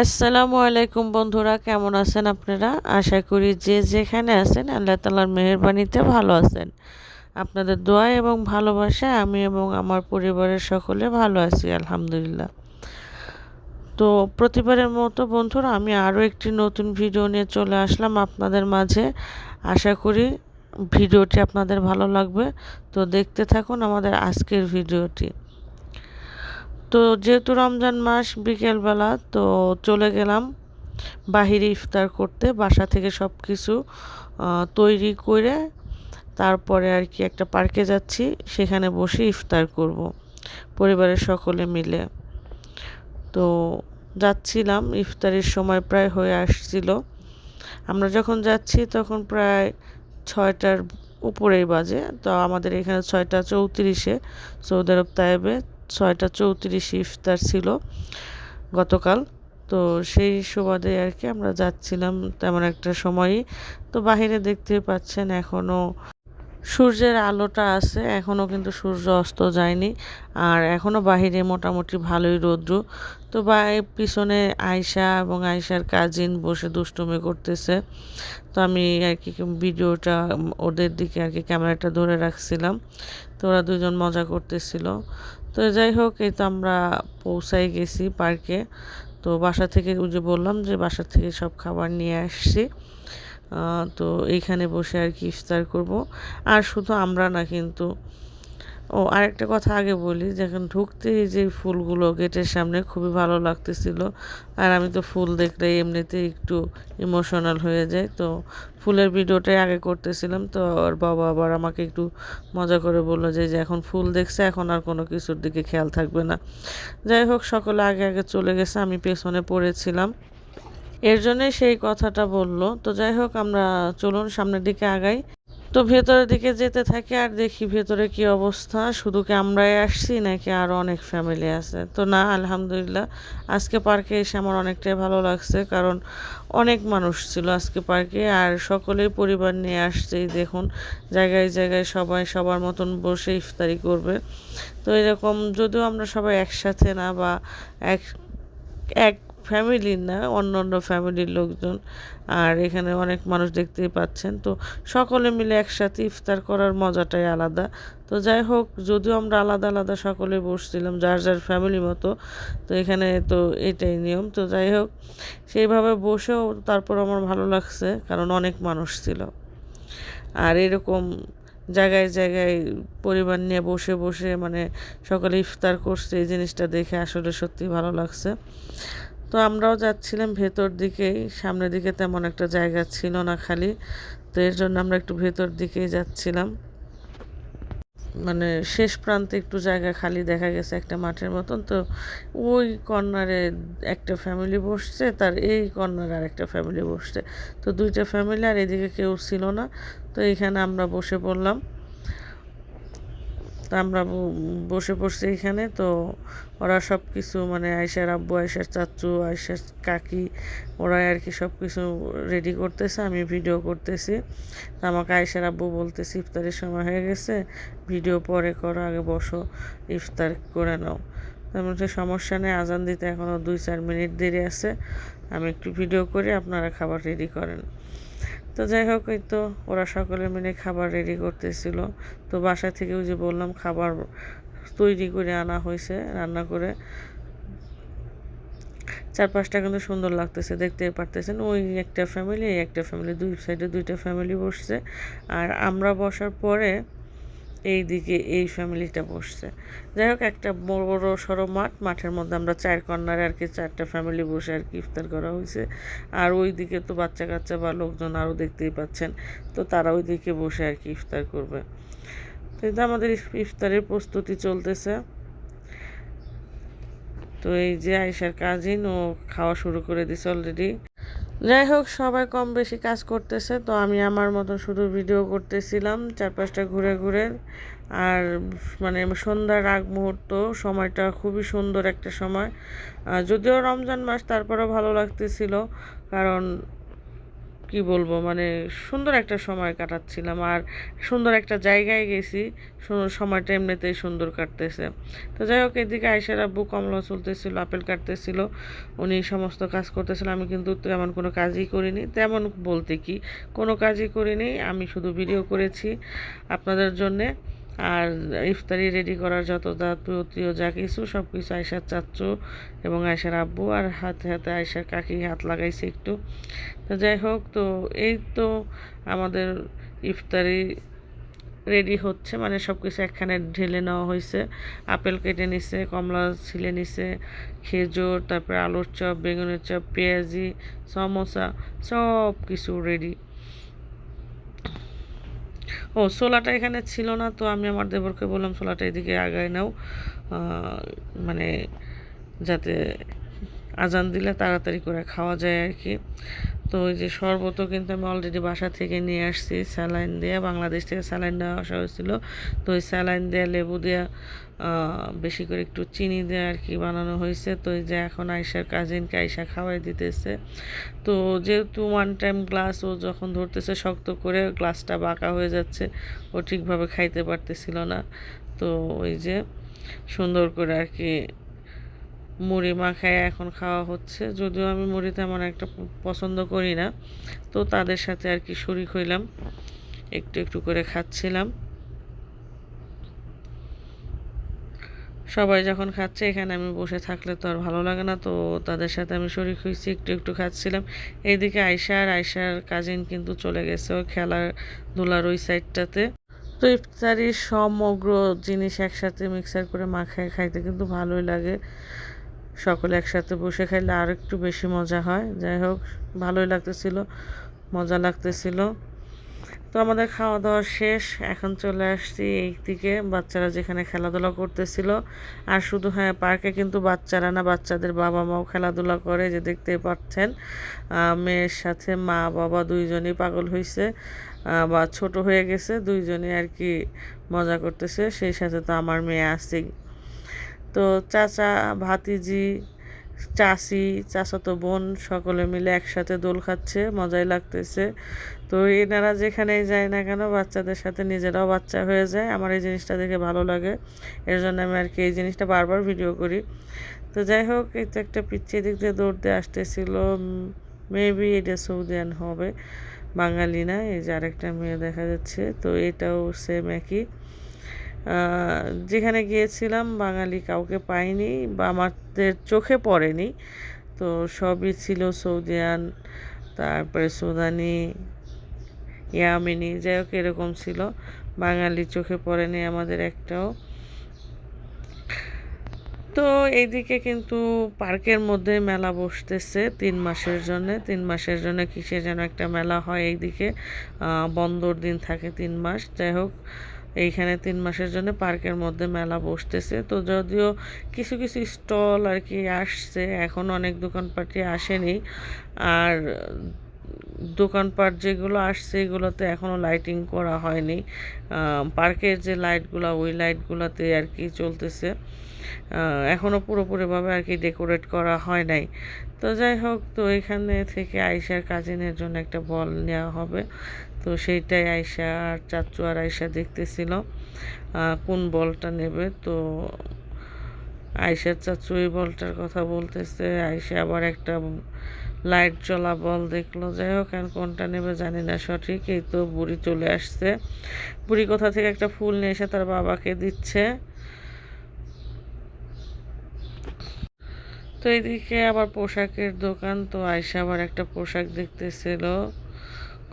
আসসালামু আলাইকুম বন্ধুরা, কেমন আছেন আপনারা? আশা করি যে যেখানে আছেন, আল্লাহ তালার মেহরবানিতে ভালো আছেন। আপনাদের দোয়া এবং ভালোবাসায় আমি এবং আমার পরিবারের সকলে ভালো আছি, আলহামদুলিল্লাহ। তো প্রতিবারের মতো বন্ধুরা, আমি আরও একটি নতুন ভিডিও নিয়ে চলে আসলাম আপনাদের মাঝে। আশা করি ভিডিওটি আপনাদের ভালো লাগবে। তো দেখতে থাকুন আমাদের আজকের ভিডিওটি। তো যেহেতু রমজান মাস বিকেলবেলা, তো চলে গেলাম বাহিরে ইফতার করতে, বাসা থেকে সব কিছু তৈরি করে তারপরে আর কি একটা পার্কে যাচ্ছি, সেখানে বসে ইফতার করব পরিবারের সকলে মিলে। তো যাচ্ছিলাম, ইফতারের সময় প্রায় হয়ে আসছিল। আমরা যখন যাচ্ছি তখন প্রায় ছয়টার উপরেই বাজে, তো আমাদের এখানে ছয়টা চৌত্রিশে সৌদি আরব তাইবে ছয়টা চৌত্রিশ ইফতার ছিল গতকাল। তো সেই সুবাদে আর কি আমরা যাচ্ছিলাম তেমন একটা সময়ই। তো বাহিরে দেখতে পাচ্ছেন এখনও সূর্যের আলোটা আছে এখনও কিন্তু সূর্য অস্ত যায়নি আর এখনও বাহিরে মোটামুটি ভালোই রৌদ্র। তো বা পিছনে আয়সা এবং আয়সার কাজিন বসে দুষ্টুমি করতেছে। তো আমি আর কি ভিডিওটা ওদের দিকে আর কি ক্যামেরাটা ধরে রাখছিলাম। তো ওরা দুজন মজা করতেছিল। তো যাই হোক, এই তো আমরা পৌঁছাই গেছি পার্কে। তো বাসা থেকে ওই যে বললাম যে বাসা থেকে সব খাবার নিয়ে আসছি। তো এইখানে বসে আর কি ইফতার করব। আর শুধু আমরা না, কিন্তু ও, আরেকটা কথা আগে বলি যখন ঢুকতে যে ফুলগুলো গেটের সামনে খুবই ভালো লাগতেছিল। আর আমি তো ফুল দেখলে এমনিতে একটু ইমোশনাল হয়ে যায় তো ফুলের ভিডিওটাই আগে করতেছিলাম, তো ওর বাবা আবার আমাকে একটু মজা করে বলল যে এখন ফুল দেখছে, এখন আর কোনো কিছুর দিকে খেয়াল থাকবে না। যাই হোক, সকলে আগে আগে চলে গেছে, আমি পেছনে পড়েছিলাম। এর জন্যই সেই কথাটা বলল। তো যাই হোক, আমরা চলুন সামনের দিকে আগাই। তো ভেতরের দিকে যেতে থাকি আর দেখি ভেতরে কি অবস্থা। শুধু কি আমরাই আসছি নাকি আরও অনেক ফ্যামিলি আছে? তো না, আলহামদুলিল্লাহ, আজকে পার্কে এসে আমার অনেকটাই ভালো লাগছে কারণ অনেক মানুষ ছিল আজকে পার্কে আর সকলেই পরিবার নিয়ে আসছেই দেখুন, জায়গায় জায়গায় সবাই সবার মতন বসে ইফতারি করবে। তো এরকম যদিও আমরা সবাই একসাথে না বা এক এক ফ্যামিলির না, অন্য অন্য ফ্যামিলির লোকজন। আর এখানে অনেক মানুষ দেখতেই পাচ্ছেন। তো সকলে মিলে একসাথে ইফতার করার মজাটাই আলাদা। তো যাই হোক, যদিও আমরা আলাদা আলাদা সকলে বসছিলাম যার যার ফ্যামিলি মতো, তো এখানে তো এটাই নিয়ম। তো যাই হোক, সেইভাবে বসেও তারপর আমার ভালো লাগছে, কারণ অনেক মানুষ ছিল। আর এরকম জায়গায় জায়গায় পরিবার নিয়ে বসে বসে মানে সকালে ইফতার করছে, এই জিনিসটা দেখে আসলে সত্যি ভালো লাগছে। তো আমরাও যাচ্ছিলাম ভেতর দিকেই সামনের দিকে তেমন একটা জায়গা ছিল না খালি, তো এর জন্য আমরা একটু ভেতর দিকেই যাচ্ছিলাম। মানে শেষ প্রান্তে একটু জায়গা খালি দেখা গেছে একটা মাঠের মতন, তো ওই কর্নারে একটা ফ্যামিলি বসছে, তার এই কর্নারে আর একটা ফ্যামিলি বসছে, তো দুইটা ফ্যামিলি আর এদিকে কেউ ছিল না, তো এখানে আমরা বসে পড়লাম। তা আমরা বসে পড়ছি এখানে, তো ওরা সব কিছু মানে আয়সার আব্বু আয়সার চাচু আয়সার কাকি ওরা আর কি সব কিছু রেডি করতেছে, আমি ভিডিও করতেছি। আমাকে আয়সার আব্বু বলতেছি, ইফতারের সময় হয়ে গেছে ভিডিও পরে করো, আগে বসো, ইফতার করে নাও। তেমন সমস্যা নেই, আজান দিতে এখনও দুই চার মিনিট দেরি আছে, আমি একটু ভিডিও করে, আপনারা খাবার রেডি করেন। তো যাই হোক, এই তো ওরা সকলে মিলে খাবার রেডি করতেছিল। তো বাসা থেকেও যে বললাম, খাবার তৈরি করে আনা হয়েছে, রান্না করে। চারপাশটা কিন্তু সুন্দর লাগতেছে, দেখতে পারতেছেন। ওই একটা ফ্যামিলি একটা ফ্যামিলি দুই সাইডে দুইটা ফ্যামিলি বসছে। আর আমরা বসার পরে এই দিকে এই ফ্যামিলিটা বসছে। যাই হোক, একটা বড় বড় সড়ো মাঠ। মাঠের মধ্যে আমরা চার কর্নারে আর কি চারটা ফ্যামিলি বসে আর কি ইফতার করা হয়েছে। আর ওই দিকে তো বাচ্চা কাচ্চা বা লোকজন আরও দেখতেই পাচ্ছেন, তো তারা ওই দিকে বসে আর কি ইফতার করবে। তো এটা আমাদের ইফতারের প্রস্তুতি চলতেছে। তো এই যে আয়সার কাজিন ও খাওয়া শুরু করে দিছে অলরেডি যাই হোক সবাই কম বেশি কাজ করতেছে, তো আমি আমার মতো শুধু ভিডিও করতেছিলাম, চারপাশটা ঘুরে ঘুরে। আর মানে সন্ধ্যার আগ মুহূর্ত, সময়টা খুবই সুন্দর একটা সময়। যদিও রমজান মাস, তারপরেও ভালো লাগতেছিল, কারণ কি বলব মানে সুন্দর একটা সময় কাটাচ্ছিলাম আর সুন্দর একটা জায়গায় গেছি সময়টা এমনিতেই সুন্দর কাটতেছে। তো যাই হোক, এদিকে আয়সার আব্বু কমলা চলতেছিল, আপেল কাটতেছিল, উনি সমস্ত কাজ করতেছিল, আমি কিন্তু তেমন কোনো কাজই করিনি, তেমন বলতে কি, কোনো কাজই করিনি, আমি শুধু ভিডিও করেছি আপনাদের জন্যে। আর ইফতারি রেডি করার যত যাবতীয় যা কিছু সব কিছু আয়সার চাচ্চু এবং আয়সার আব্বু আর হাতে হাতে আয়সার কাকি হাত লাগাইছে একটু। তো যাই হোক, তো এই তো আমাদের ইফতারি রেডি হচ্ছে মানে সব কিছু একখানে ঢেলে নেওয়া হয়েছে। আপেল কেটে নিছে, কমলা ছিলে নিছে, খেজুর, তারপরে আলুর চপ, বেগুনের চপ, পেঁয়াজি, সমোসা সব কিছু রেডি ও, সোলাটা এখানে ছিল না, তো আমি আমার দেবরকে বললাম, সোলাটা এদিকে আগায় নাও। মানে যাতে আজান দিলে তাড়াতাড়ি করে খাওয়া যায় আর কি। তো ওই যে শরবতও কিন্তু আমি অলরেডি বাসা থেকে নিয়ে আসছি, স্যালাইন দিয়ে। বাংলাদেশ থেকে স্যালাইন নেওয়া আসা হয়েছিল। তো ওই স্যালাইন দেওয়া লেবু দেওয়া বেশি করে একটু চিনি দিয়ে আর কি বানানো হয়েছে। তো এই যে এখন আয়সার কাজিনকে আয়সা খাওয়াই দিতেছে। তো যেহেতু ওয়ান টাইম গ্লাস ও যখন ধরতেছে শক্ত করে গ্লাসটা বাঁকা হয়ে যাচ্ছে, ও ঠিকভাবে খাইতে পারতেছিল না। তো ওই যে সুন্দর করে আর কি মুড়ি মাখায় এখন খাওয়া হচ্ছে। যদিও আমি মুড়ি তেমন একটা পছন্দ করি না। তো তাদের সাথে আর কি শরিক হইলাম। একটু একটু করে খাচ্ছিলাম। সবাই যখন খাচ্ছে, এখানে আমি বসে থাকলে তো আর ভালো লাগে না। তো তাদের সাথে আমি শরিক হয়েছি একটু একটু খাচ্ছিলাম। এইদিকে আয়সা আর আয়সার কাজিন কিন্তু চলে গেছে ওই খেলাধুলার ওই সাইডটাতে তো ইফতারির সমগ্র জিনিস একসাথে মিক্সার করে মাখায় খাইতে কিন্তু ভালোই লাগে। সকলে একসাথে বসে খাইলে আর একটু বেশি মজা হয়। যাই হোক, ভালোই লাগতেছিল, মজা লাগতেছিল। তো আমাদের খাওয়া দাওয়া শেষ, এখন চলে আসছি এই দিকে বাচ্চারা যেখানে খেলাধুলা করতেছিল। আর শুধু হ্যাঁ পার্কে কিন্তু বাচ্চারা না, বাচ্চাদের বাবা মাও খেলাধুলা করে যে দেখতে পাচ্ছেন। মেয়ের সাথে মা, বাবা দুইজনই পাগল হয়েছে বা ছোট হয়ে গেছে, দুইজনই আর কি মজা করতেছে। সেই সাথে তো আমার মেয়ে আসছেই তো চাচা, ভাতিজি, চাচি, চাচাতো বোন সকলে মিলে একসাথে দোল খাচ্ছে, মজাই লাগতেছে। তো এনারা যেখানেই যায় না কেন বাচ্চাদের সাথে নিজেরাও বাচ্চা হয়ে যায়। আমার এই জিনিসটা দেখে ভালো লাগে। এর জন্য আমি আর কি এই জিনিসটা বারবার ভিডিও করি। তো যাই হোক, এই তো একটা পিছিয়ে দিক দিয়ে দৌড়তে আসতেছিল। মেবি এটা সৌদিয়ান হবে। বাঙালি না, এই যে আরেকটা মেয়ে দেখা যাচ্ছে। তো এটাও সেম একই। যেখানে গিয়েছিলাম, বাঙালি কাউকে পাইনি বা আমাদের চোখে পড়েনি। তো সবই ছিল সৌদিয়ান, তারপরে সুদানি, ইয়ামিনি, যাই হোক এরকম ছিল। বাঙালি চোখে পড়েনি আমাদের একটাও। তো এইদিকে কিন্তু পার্কের মধ্যে মেলা বসতেছে তিন মাসের জন্য। তিন মাসের জন্য কিসে যেন একটা মেলা হয় এইদিকে। বন্দর দিন থাকে তিন মাস। যাই হোক এইখানে তিন মাসের জন্য পার্কের মধ্যে মেলা বসতেছে। তো যদিও কিছু কিছু স্টল আর কি আসছে, এখন অনেক দোকানপাটি আসেনি। আর দোকানপাট যেগুলো আসছে, এগুলোতে এখনও লাইটিং করা হয়নি। পার্কের যে লাইটগুলো ওই লাইটগুলোতে আর কি চলতেছে। এখনও পুরোপুরিভাবে আর কি ডেকোরেট করা হয় নাই। তো যাই হোক, তো এখানে থেকে আইসার কাজিনের জন্য একটা বল নেওয়া হবে। তো সেইটাই আয়সা আর চাচু আর আয়সা দেখতেছিল কোন বলটা নেবে। তো আয়সার চাচু এই বলটার কথা বলতেছে আয়সা আবার একটা লাইট জ্বলা বল দেখল, যাই হোক, আর কোনটা নেবে জানি না, সঠিক, এই তো বুড়ি চলে আসছে। বুড়ি কোথা থেকে একটা ফুল নিয়ে এসে তার বাবাকে দিচ্ছে। তো এদিকে আবার পোশাকের দোকান, তো আয়সা আবার একটা পোশাক দেখতেছিল,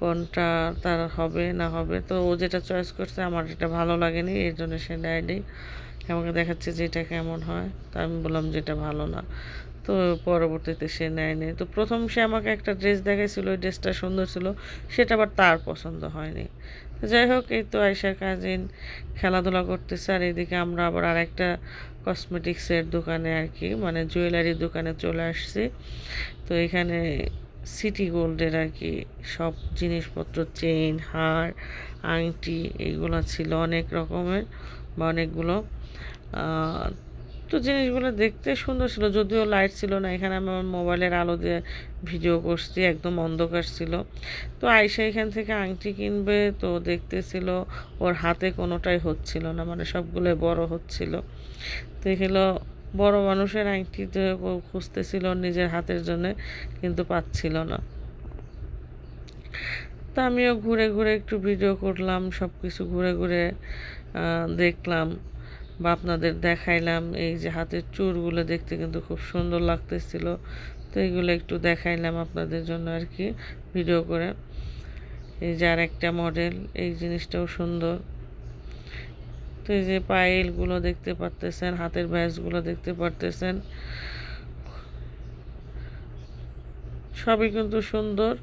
কোনটা তার হবে না হবে। তো ও যেটা চয়েস করছে, আমার এটা ভালো লাগেনি এই জন্য সে নেয়নি। আমাকে দেখাচ্ছে যে এটা কেমন হয়, তা আমি বললাম যেটা ভালো না। তো পরবর্তীতে সে নেয়নি। তো প্রথম সে আমাকে একটা ড্রেস দেখাইছিল, ওই ড্রেসটা সুন্দর ছিল, সেটা আবার তার পছন্দ হয়নি। যাই হোক, এই তো আয়সা কাজিন খেলাধুলা করতেছে, আর এদিকে আমরা আবার আরেকটা কসমেটিক্সের দোকানে আর কি মানে জুয়েলারির দোকানে চলে আসছি। তো এখানে সিটি গোল্ডের আর কি সব জিনিসপত্র চেইন হার, আংটি এইগুলো ছিল অনেক রকমের বা অনেকগুলো। তো জিনিসগুলো দেখতে সুন্দর ছিল। যদিও লাইট ছিল না, এখানে আমি আমার মোবাইলের আলো দিয়ে ভিডিও করছি, একদম অন্ধকার ছিল। তো আয়সা এখান থেকে আংটি কিনবে, তো দেখতেছিল ওর হাতে কোনোটাই হচ্ছিল না মানে সবগুলো বড় হচ্ছিল। তো এগুলো বড় মানুষের আংটি খুঁজতেছিল নিজের হাতের জন্য, কিন্তু পাচ্ছিল না। তো আমিও ঘুরে ঘুরে একটু ভিডিও করলাম সব কিছু ঘুরে ঘুরে দেখলাম। বা আপনাদের দেখাইলাম, এই যে হাতের চুরগুলো দেখতে কিন্তু খুব সুন্দর লাগতেছিল। তো এইগুলো একটু দেখাইলাম আপনাদের জন্য আর কি, ভিডিও করে। এই যে আর একটা মডেল এই জিনিসটাও সুন্দর। তো এই যে পায়েলগুলো দেখতে পারতেছেন, হাতের ব্যাসগুলো দেখতে পারতেছেন। সবই কিন্তু সুন্দর।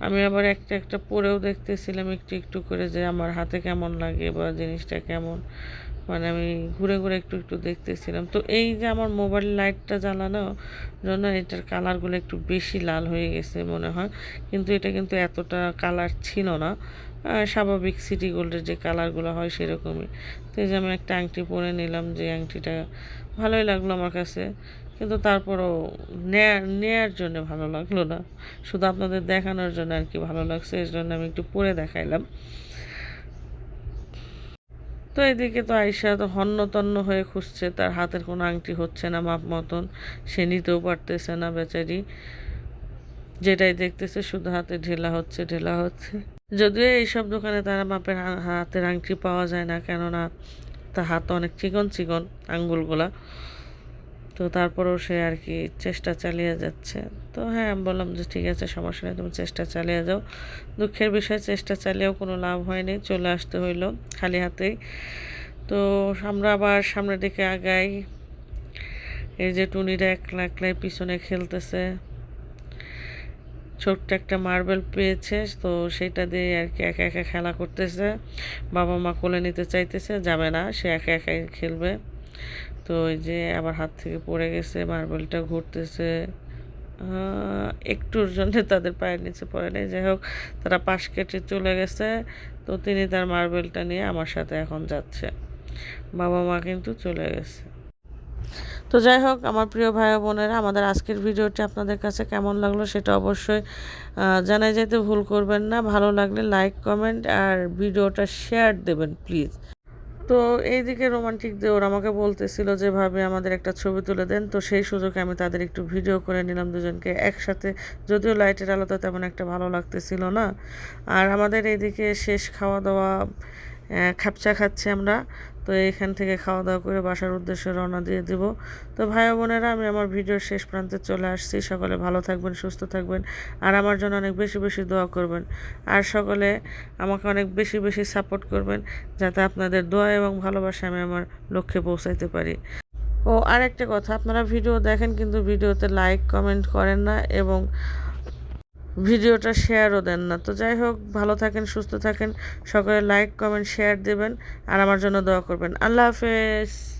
আমি আবার একটা একটা পরেও দেখতেছিলাম একটু একটু করে যে আমার হাতে কেমন লাগে বা জিনিসটা কেমন। মানে আমি ঘুরে ঘুরে একটু একটু দেখতেছিলাম। তো এই যে আমার মোবাইল লাইটটা জ্বালানো জন্য এটার কালারগুলো একটু বেশি লাল হয়ে গেছে মনে হয়। কিন্তু এটা কিন্তু এতটা কালার ছিল না। স্বাভাবিক সিটি গোল্ডের যে কালারগুলো হয় সেরকমই। তো এই যে আমি একটা আংটি পরে নিলাম যে আংটিটা ভালোই লাগল আমার কাছে। কিন্তু তারপরও নেয়ার জন্য ভালো লাগল না। শুধু আপনাদের দেখানোর জন্য আর কি ভালো লাগছে, এর জন্য আমি একটু পরে দেখাইলাম। তো এদিকে তো আয়সা তো হন্য তন্ন হয়ে খুঁজছে, তার হাতের কোনো আংটি হচ্ছে না মাপ মতন, সে নিতেও পারতেছে না বেচারি। যেটাই দেখতেছে শুধু হাতে ঢেলা হচ্ছে ঢেলা হচ্ছে। যদিও এইসব দোকানে তারা মাপের হাতের আংটি পাওয়া যায় না, কেননা তার হাত অনেক চিকন চিকন আঙ্গুলগুলা। তো তারপরেও সে আর কি চেষ্টা চালিয়ে যাচ্ছে। তো হ্যাঁ আমি বললাম যে ঠিক আছে, সমস্যা নেই, তুমি চেষ্টা চালিয়ে যাও। দুঃখের বিষয়ে, চেষ্টা চালিয়েও কোনো লাভ হয়নি, চলে আসতে হইল খালি হাতেই। তো আমরা আবার সামনের দিকে আগাই। এই যে টুনিরা একলা একলাই পিছনে খেলতেছে। ছোট্ট একটা মার্বেল পেয়েছে, তো সেটা দিয়ে আর কি একা একা খেলা করতেছে। বাবা মা কোলে নিতে চাইতেছে, যাবে না, সে একা একাই খেলবে। তো ওই যে আবার হাত থেকে পড়ে গেছে, মার্বেলটা ঘুরতেছে। একটুর জন্য তাদের পায়ের নিচে পড়ে নেই। যাই হোক, তারা পাশ কেটে চলে গেছে। তো তিনি তার মার্বেলটা নিয়ে আমার সাথে এখন যাচ্ছে। বাবা মা কিন্তু চলে গেছে। তো যাই হোক, আমার প্রিয় ভাই বোনেরা, আমাদের আজকের ভিডিওটি আপনাদের কাছে কেমন লাগল সেটা অবশ্যই জানাই যেতে ভুল করবেন না। ভালো লাগলে লাইক কমেন্ট আর ভিডিওটা শেয়ার দেবেন প্লিজ তো এইদিকে রোমান্টিক দেওর আমাকে বলতেছিল যে, ভাবে, আমাদের একটা ছবি তুলে দেন। তো সেই সুযোগে আমি তাদের একটু ভিডিও করে নিলাম দুজনকে একসাথে। যদিও লাইটের আলোতে তেমন একটা ভালো লাগতেছিল না। আর আমাদের এইদিকে শেষ খাওয়া দাওয়া খাপচা খাচ্ছি আমরা। তো এখান থেকে খাওয়া দাওয়া করে বাসার উদ্দেশ্যে রওনা দিয়ে দিব। তো ভাই বোনেরা, আমি আমার ভিডিওর শেষ প্রান্তে চলে আসছি। সকলে ভালো থাকবেন, সুস্থ থাকবেন আর আমার জন্য অনেক বেশি বেশি দোয়া করবেন। আর সকলে আমাকে অনেক বেশি বেশি সাপোর্ট করবেন যাতে আপনাদের দোয়া এবং ভালোবাসা আমি আমার লক্ষ্যে পৌঁছাইতে পারি। ও, আরেকটা কথা, আপনারা ভিডিও দেখেন কিন্তু ভিডিওতে লাইক কমেন্ট করেন না এবং ভিডিওটা শেয়ারও দেন না। তো যাই হোক, ভালো থাকেন, সুস্থ থাকেন। সকলে লাইক কমেন্ট শেয়ার দেবেন আর আমার জন্য দোয়া করবেন। আল্লাহ হাফেজ।